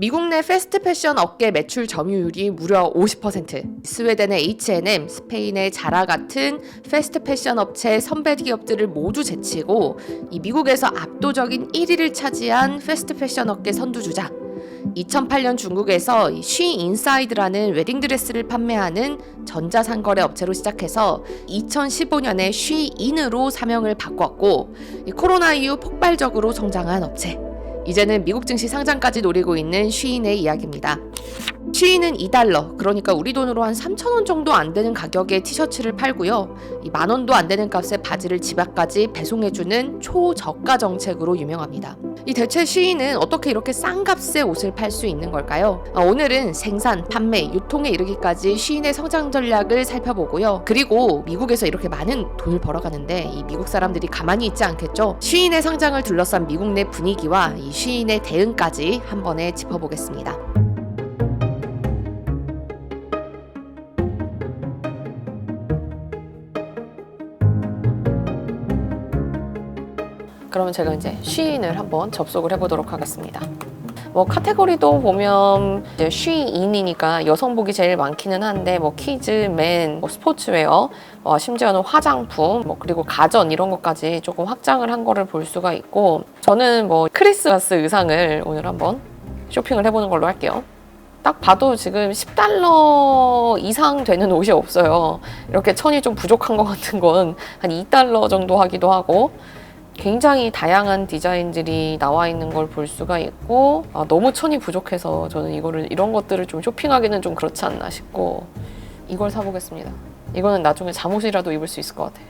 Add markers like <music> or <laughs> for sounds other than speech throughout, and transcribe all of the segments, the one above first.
미국 내 패스트 패션 업계 매출 점유율이 무려 50%. 스웨덴의 H&M, 스페인의 자라 같은 패스트 패션 업체 선배 기업들을 모두 제치고 이 미국에서 압도적인 1위를 차지한 패스트 패션 업계 선두주자. 2008년 중국에서 쉬 인사이드라는 웨딩 드레스를 판매하는 전자상거래 업체로 시작해서 2015년에 쉬 인으로 사명을 바꿨고 이 코로나 이후 폭발적으로 성장한 업체. 이제는 미국 증시 상장까지 노리고 있는 쉬인의 이야기입니다. 쉬인은 2달러, 그러니까 우리 돈으로 한 3,000원 정도 안 되는 가격의 티셔츠를 팔고요. 이 만 원도 안 되는 값에 바지를 집 앞까지 배송해주는 초저가 정책으로 유명합니다. 이 대체 쉬인은 어떻게 이렇게 싼 값에 옷을 팔 수 있는 걸까요? 아, 오늘은 생산, 판매, 유통에 이르기까지 쉬인의 성장 전략을 살펴보고요. 그리고 미국에서 이렇게 많은 돈을 벌어가는데 이 미국 사람들이 가만히 있지 않겠죠? 쉬인의 성장을 둘러싼 미국 내 분위기와 이 쉬인의 대응까지 한 번에 짚어보겠습니다. 그러면 제가 이제 쉬인을 한번 접속을 해보도록 하겠습니다. 뭐 카테고리도 보면 이제 쉬인이니까 여성복이 제일 많기는 한데 뭐 키즈, 맨, 뭐 스포츠웨어, 어, 심지어는 화장품, 뭐 그리고 가전 이런 것까지 조금 확장을 한 거를 볼 수가 있고 저는 뭐 크리스마스 의상을 오늘 한번 쇼핑을 해보는 걸로 할게요. 딱 봐도 지금 10달러 이상 되는 옷이 없어요. 이렇게 천이 좀 부족한 것 같은 건 한 2달러 정도 하기도 하고 굉장히 다양한 디자인들이 나와 있는 걸 볼 수가 있고 아, 너무 천이 부족해서 저는 이거를 이런 것들을 좀 쇼핑하기는 좀 그렇지 않나 싶고 이걸 사보겠습니다. 이거는 나중에 잠옷이라도 입을 수 있을 것 같아.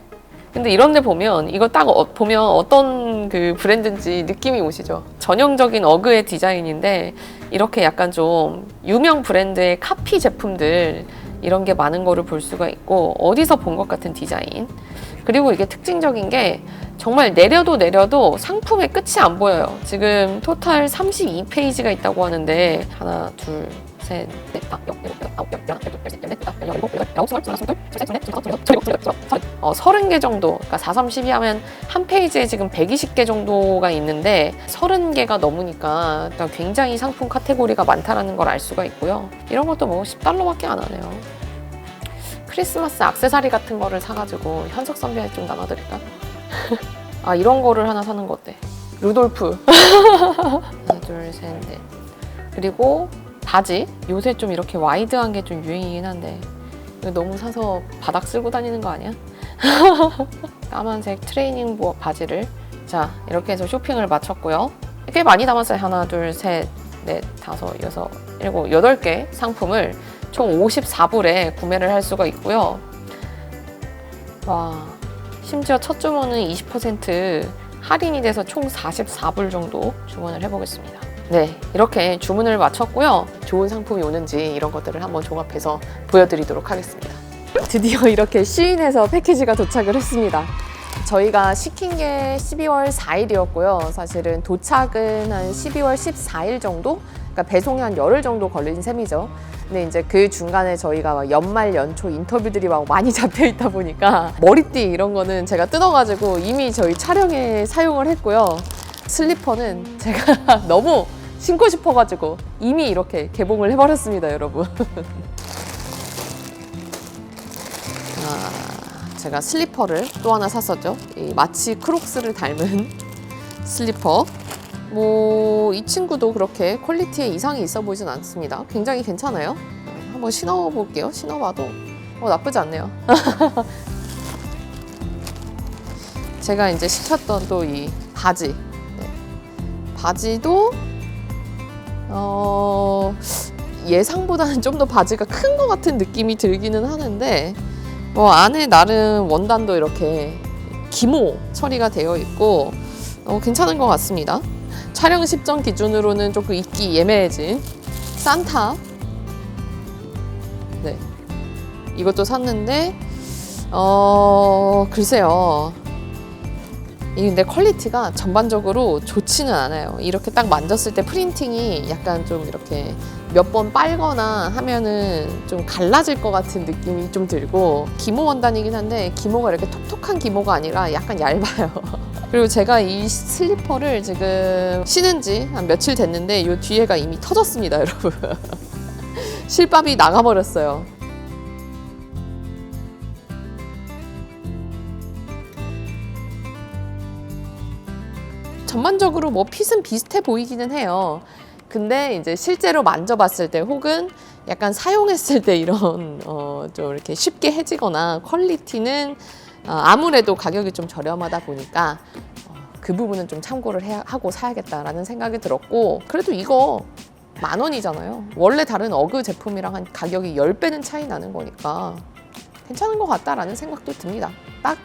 근데 이런 데 보면 이거 딱 어- 보면 어떤 그 브랜드인지 느낌이 오시죠? 전형적인 어그의 디자인인데 이렇게 약간 좀 유명 브랜드의 카피 제품들 이런 게 많은 거를 볼 수가 있고 어디서 본 것 같은 디자인 그리고 이게 특징적인 게 정말 내려도 내려도 상품의 끝이 안 보여요. 지금 토탈 32페이지가 있다고 하는데 하나, 둘, 셋, 넷, 다섯, 여섯, 일곱, 여덟, 아홉, 열, 열하나, 열둘, 열셋, 열넷, 다섯, 열여섯, 일곱, 여덟, 아홉, 스물, 스물하나, 스물둘, 스물셋, 스물넷, 스물다섯, 스물여섯, 스물일곱, 스물여덟, 스물아홉, 서른. 어, 30개 정도, 그러니까 4, 3, 12 하면 한 페이지에 지금 120개 정도가 있는데 30개가 넘으니까 그러니까 굉장히 상품 카테고리가 많다라는 걸 알 수가 있고요. 이런 것도 뭐 10달러밖에 안 하네요. 크리스마스 악세사리 같은 거를 사가지고 현석 선배한테 좀 나눠드릴까? <laughs> 아 이런 거를 하나 사는 거 어때? 루돌프 <laughs> 하나 둘셋넷 그리고 바지? 요새 좀 이렇게 와이드한 게 좀 유행이긴 한데. 너무 사서 바닥 쓸고 다니는 거 아니야? <laughs> 까만색 트레이닝 부- 바지를. 자 이렇게 해서 쇼핑을 마쳤고요. 꽤 많이 담았어요. 하나 둘셋넷 다섯 여섯 일곱 여덟 개 상품을 총 54불에 구매를 할 수가 있고요. 와 심지어 첫 주문은 20% 할인이 돼서 총 44불 정도 주문을 해보겠습니다. 네, 이렇게 주문을 마쳤고요. 좋은 상품이 오는지 이런 것들을 한번 종합해서 보여드리도록 하겠습니다. 드디어 이렇게 시인에서 패키지가 도착을 했습니다. 저희가 시킨 게 12월 4일이었고요. 사실은 도착은 한 12월 14일 정도? 그러니까 배송이 한 열흘 정도 걸린 셈이죠. 근데 이제 그 중간에 저희가 막 연말 연초 인터뷰들이 막 많이 <laughs> 잡혀 있다 보니까 머리띠 이런 거는 제가 뜯어가지고 이미 저희 촬영에 사용을 했고요. 슬리퍼는 제가 <laughs> 너무 신고 싶어가지고 이미 이렇게 개봉을 해버렸습니다, 여러분. <laughs> 아, 제가 슬리퍼를 또 하나 샀었죠. 이 마치 크록스를 닮은 <laughs> 슬리퍼. 뭐 이 친구도 그렇게 퀄리티에 이상이 있어 보이진 않습니다. 굉장히 괜찮아요. 어, 한번 신어볼게요. 신어봐도 어, 나쁘지 않네요. <laughs> 제가 이제 시켰던 또 이 바지. 네. 바지도 어, 예상보다는 좀 더 바지가 큰 것 같은 느낌이 들기는 하는데 뭐 안에 나름 원단도 이렇게 기모 처리가 되어 있고 어, 괜찮은 것 같습니다. 촬영 시점 기준으로는 조금 입기 예매해진 산타. 네. 이것도 샀는데, 어, 글쎄요. 이 근데 퀄리티가 전반적으로 좋지는 않아요. 이렇게 딱 만졌을 때 프린팅이 약간 좀 이렇게 몇 번 빨거나 하면은 좀 갈라질 것 같은 느낌이 좀 들고 기모 원단이긴 한데 기모가 이렇게 톡톡한 기모가 아니라 약간 얇아요. <laughs> 그리고 제가 이 슬리퍼를 지금 신은 지 한 며칠 됐는데 이 뒤에가 이미 터졌습니다, <laughs> 여러분. 실밥이 나가버렸어요. 전반적으로 뭐 핏은 비슷해 보이기는 해요. 근데 이제 실제로 만져봤을 때 혹은 약간 사용했을 때 이런 <laughs> 어, 좀 이렇게 쉽게 해지거나 퀄리티는 어, 아무래도 가격이 좀 저렴하다 보니까 어, 그 부분은 좀 참고를 해야, 하고 사야겠다라는 생각이 들었고 그래도 이거 만 원이잖아요. 원래 다른 어그 제품이랑 한 가격이 10배는 차이 나는 거니까 괜찮은 것 같다라는 생각도 듭니다. 딱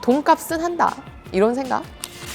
돈값은 한다. 이런 생각.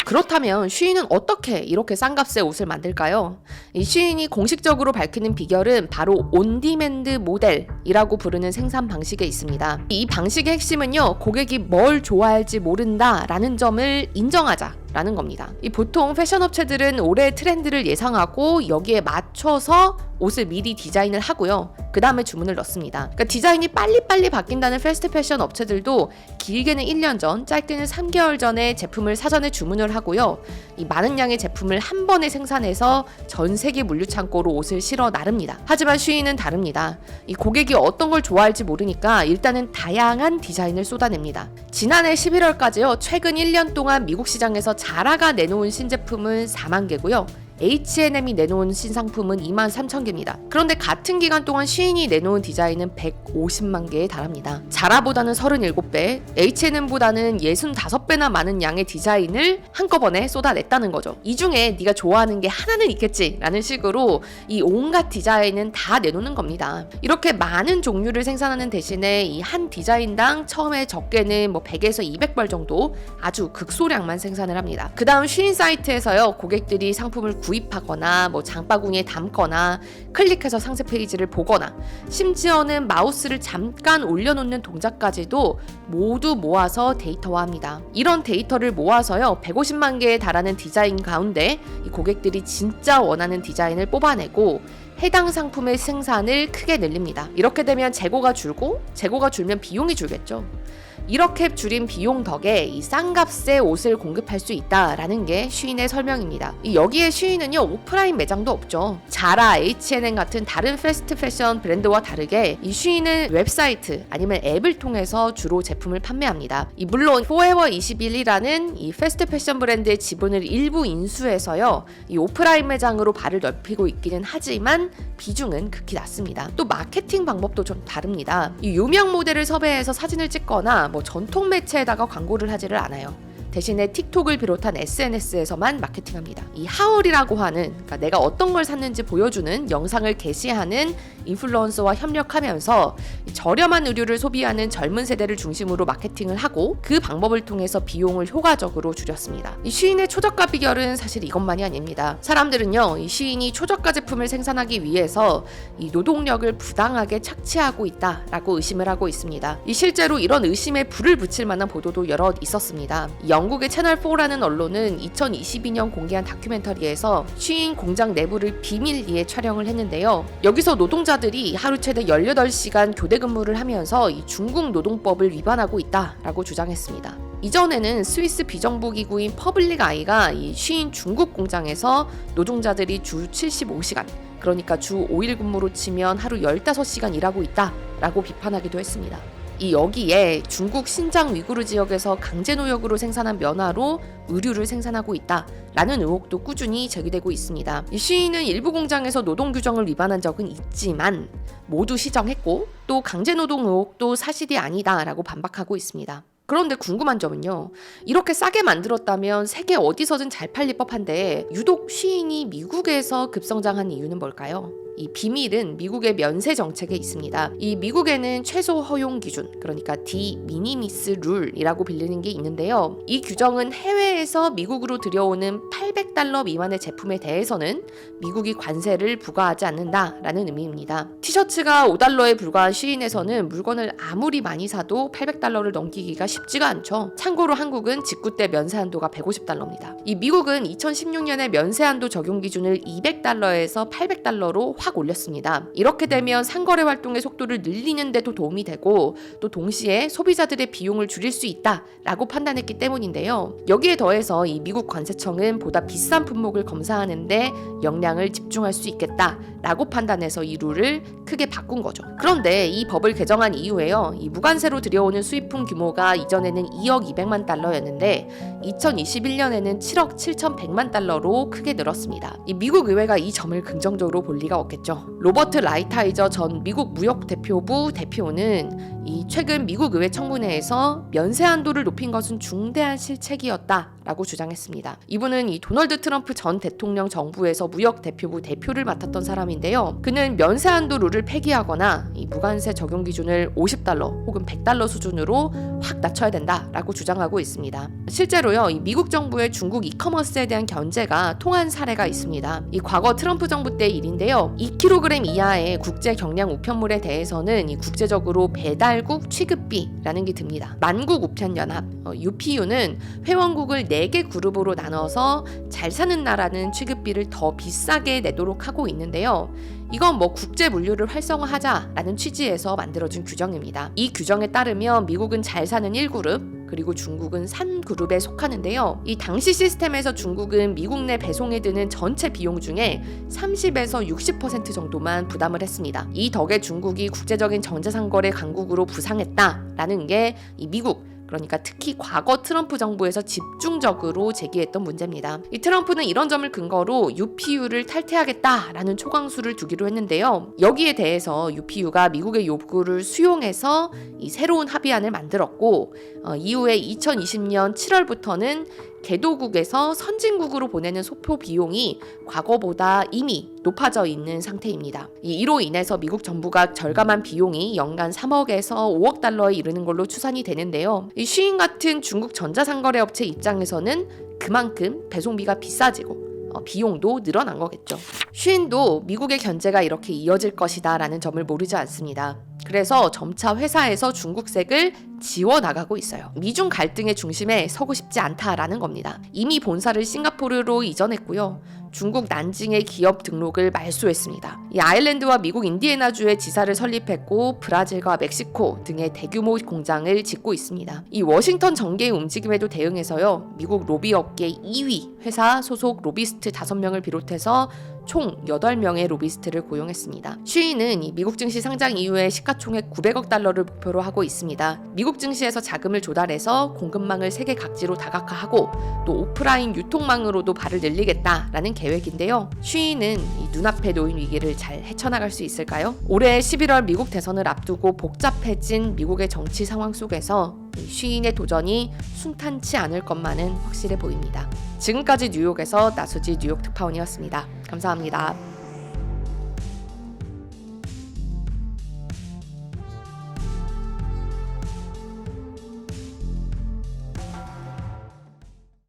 그렇다면 쉬인은 어떻게 이렇게 싼 값에 옷을 만들까요? 이 쉬인이 공식적으로 밝히는 비결은 바로 온디맨드 모델이라고 부르는 생산 방식에 있습니다. 이 방식의 핵심은요, 고객이 뭘 좋아할지 모른다라는 점을 인정하자 라는 겁니다. 이 보통 패션 업체들은 올해 트렌드를 예상하고 여기에 맞춰서 옷을 미리 디자인을 하고요. 그 다음에 주문을 넣습니다. 그러니까 디자인이 빨리빨리 바뀐다는 패스트 패션 업체들도 길게는 1년 전, 짧게는 3개월 전에 제품을 사전에 주문을 하고요. 이 많은 양의 제품을 한 번에 생산해서 전 세계 물류 창고로 옷을 실어 나릅니다. 하지만 쉬인은 다릅니다. 이 고객이 어떤 걸 좋아할지 모르니까 일단은 다양한 디자인을 쏟아냅니다. 지난해 11월까지요. 최근 1년 동안 미국 시장에서 자라가 내놓은 신제품은 4만 개고요. H&M이 내놓은 신상품은 2만 3천 개입니다. 그런데 같은 기간 동안 시인이 내놓은 디자인은 150만 개에 달합니다. 자라보다는 37배, H&M보다는 65배나 많은 양의 디자인을 한꺼번에 쏟아냈다는 거죠. 이 중에 네가 좋아하는 게 하나는 있겠지라는 식으로 이 온갖 디자인은 다 내놓는 겁니다. 이렇게 많은 종류를 생산하는 대신에 이 한 디자인당 처음에 적게는 뭐 100에서 200벌 정도 아주 극소량만 생산을 합니다. 그 다음 쉬인 사이트에서요 고객들이 상품을 구입하거나 뭐 장바구니에 담거나 클릭해서 상세 페이지를 보거나 심지어는 마우스를 잠깐 올려놓는 동작까지도 모두 모아서 데이터화합니다. 이런 데이터를 모아서요 150만 개에 달하는 디자인 가운데 이 고객들이 진짜 원하는 디자인을 뽑아내고 해당 상품의 생산을 크게 늘립니다. 이렇게 되면 재고가 줄고 재고가 줄면 비용이 줄겠죠. 이렇게 줄인 비용 덕에 이 싼 값에 옷을 공급할 수 있다라는 게 쉬인의 설명입니다. 이 여기에 쉬인은요 오프라인 매장도 없죠. 자라, H&M 같은 다른 패스트 패션 브랜드와 다르게 이 쉬인은 웹사이트 아니면 앱을 통해서 주로 제품을 판매합니다. 이 물론 포에버 21이라는 이 패스트 패션 브랜드의 지분을 일부 인수해서요 이 오프라인 매장으로 발을 넓히고 있기는 하지만 비중은 극히 낮습니다. 또 마케팅 방법도 좀 다릅니다. 이 유명 모델을 섭외해서 사진을 찍거나 뭐 전통 매체에다가 광고를 하지를 않아요. 대신에 틱톡을 비롯한 SNS에서만 마케팅합니다. 이 하울이라고 하는 그러니까 내가 어떤 걸 샀는지 보여주는 영상을 게시하는 인플루언서와 협력하면서 저렴한 의류를 소비하는 젊은 세대를 중심으로 마케팅을 하고 그 방법을 통해서 비용을 효과적으로 줄였습니다. 이 시인의 초저가 비결은 사실 이것만이 아닙니다. 사람들은요, 이 시인이 초저가 제품을 생산하기 위해서 이 노동력을 부당하게 착취하고 있다라고 의심을 하고 있습니다. 이 실제로 이런 의심에 불을 붙일 만한 보도도 여러 있었습니다. 영 국의 채널4라는 언론은 2022년 공개한 다큐멘터리에서 쉬인 공장 내부를 비밀리에 촬영을 했는데요. 여기서 노동자들이 하루 최대 18시간 교대 근무를 하면서 이 중국 노동법을 위반하고 있다라고 주장했습니다. 이전에는 스위스 비정부 기구인 퍼블릭 아이가 이 쉬인 중국 공장에서 노동자들이 주 75시간 그러니까 주 5일 근무로 치면 하루 15시간 일하고 있다 라고 비판하기도 했습니다. 이 여기에 중국 신장 위구르 지역에서 강제 노역으로 생산한 면화로 의류를 생산하고 있다라는 의혹도 꾸준히 제기되고 있습니다. 이 시인은 일부 공장에서 노동 규정을 위반한 적은 있지만 모두 시정했고 또 강제 노동 의혹도 사실이 아니다라고 반박하고 있습니다. 그런데 궁금한 점은요. 이렇게 싸게 만들었다면 세계 어디서든 잘 팔릴 법한데 유독 쉬인이 미국에서 급성장한 이유는 뭘까요? 이 비밀은 미국의 면세 정책에 있습니다. 이 미국에는 최소 허용 기준, 그러니까 디 미니미스 룰이라고 빌리는 게 있는데요. 이 규정은 해외에서 미국으로 들여오는 800달러 미만의 제품에 대해서는 미국이 관세를 부과하지 않는다라는 의미입니다. 티셔츠가 5달러에 불과한 시인에서는 물건을 아무리 많이 사도 800달러를 넘기기가 쉽지 쉽지가 않죠. 참고로 한국은 직구 때 면세 한도가 150달러입니다. 이 미국은 2016년에 면세 한도 적용 기준을 200달러에서 800달러로 확 올렸습니다. 이렇게 되면 상거래 활동의 속도를 늘리는 데도 도움이 되고 또 동시에 소비자들의 비용을 줄일 수 있다라고 판단했기 때문인데요. 여기에 더해서 이 미국 관세청은 보다 비싼 품목을 검사하는데 역량을 집중할 수 있겠다라고 판단해서 이 룰을 크게 바꾼 거죠. 그런데 이 법을 개정한 이후에요. 이 무관세로 들여오는 수입품 규모가 이전에는 2억 200만 달러였는데 2021년에는 7억 7,100만 달러로 크게 늘었습니다. 이 미국 의회가 이 점을 긍정적으로 볼 리가 없 겠죠. 로버트 라이타이저 전 미국 무역 대표부 대표는 이 최근 미국 의회 청문회에서 면세 한도를 높인 것은 중대한 실책이었다라고 주장했습니다. 이분은 이 도널드 트럼프 전 대통령 정부에서 무역 대표부 대표를 맡았던 사람인데요. 그는 면세 한도 룰을 폐기하거나 이 무관세 적용 기준을 50달러 혹은 100달러 수준으로 확 낮춰야 된다라고 주장하고 있습니다. 실제로요, 이 미국 정부의 중국 이커머스에 대한 견제가 통한 사례가 있습니다. 이 과거 트럼프 정부 때 일인데요. 2kg 이하의 국제 경량 우편물에 대해서는 이 국제적으로 배달 국 취급비라는 게 듭니다. 만국 우편연합 어, UPU는 회원국을 4개 그룹으로 나눠서 잘 사는 나라는 취급비를 더 비싸게 내도록 하고 있는데요. 이건 뭐 국제 물류를 활성화하자라는 취지에서 만들어진 규정입니다. 이 규정에 따르면 미국은 잘 사는 1그룹, 그리고 중국은 3그룹에 속하는데요. 이 당시 시스템에서 중국은 미국 내 배송에 드는 전체 비용 중에 30에서 60% 정도만 부담을 했습니다. 이 덕에 중국이 국제적인 전자상거래 강국으로 부상했다라는 게 이 미국 그러니까 특히 과거 트럼프 정부에서 집중적으로 제기했던 문제입니다. 이 트럼프는 이런 점을 근거로 UPU를 탈퇴하겠다라는 초강수를 두기로 했는데요. 여기에 대해서 UPU가 미국의 요구를 수용해서 이 새로운 합의안을 만들었고 어, 이후에 2020년 7월부터는 개도국에서 선진국으로 보내는 소표 비용이 과거보다 이미 높아져 있는 상태입니다. 이 이로 인해서 미국 정부가 절감한 비용이 연간 3억에서 5억 달러에 이르는 걸로 추산이 되는데요. 이 쉬인 같은 중국 전자상거래 업체 입장에서는 그만큼 배송비가 비싸지고 어, 비용도 늘어난 거겠죠. 쉬인도 미국의 견제가 이렇게 이어질 것이다 라는 점을 모르지 않습니다. 그래서 점차 회사에서 중국색을 지워 나가고 있어요. 미중 갈등의 중심에 서고 싶지 않다라는 겁니다. 이미 본사를 싱가포르로 이전했고요. 중국 난징의 기업 등록을 말소했습니다. 이 아일랜드와 미국 인디애나주에 지사를 설립했고 브라질과 멕시코 등의 대규모 공장을 짓고 있습니다. 이 워싱턴 정계의 움직임에도 대응해서요. 미국 로비 업계 2위 회사 소속 로비스트 5명을 비롯해서 총 8명의 로비스트를 고용했습니다. 이 미국 증시 상장 이후에 시가총액 900억 달러를 목표로 하고 있습니다. 미국 증시에서 자금을 조달해서 공급망을 세계 각지로 다각화하고 또 오프라인 유통망으로도 발을 늘리겠다라는 계획인데요. 이 눈앞에 놓인 위기를 잘 헤쳐나갈 수 있을까요? 올해 11월 미국 대선을 앞두고 복잡해진 미국의 정치 상황 속에서 이 쉬인의 도전이 순탄치 않을 것만은 확실해 보입니다. 지금까지 뉴욕에서 나수지 뉴욕 특파원이었습니다. 감사합니다.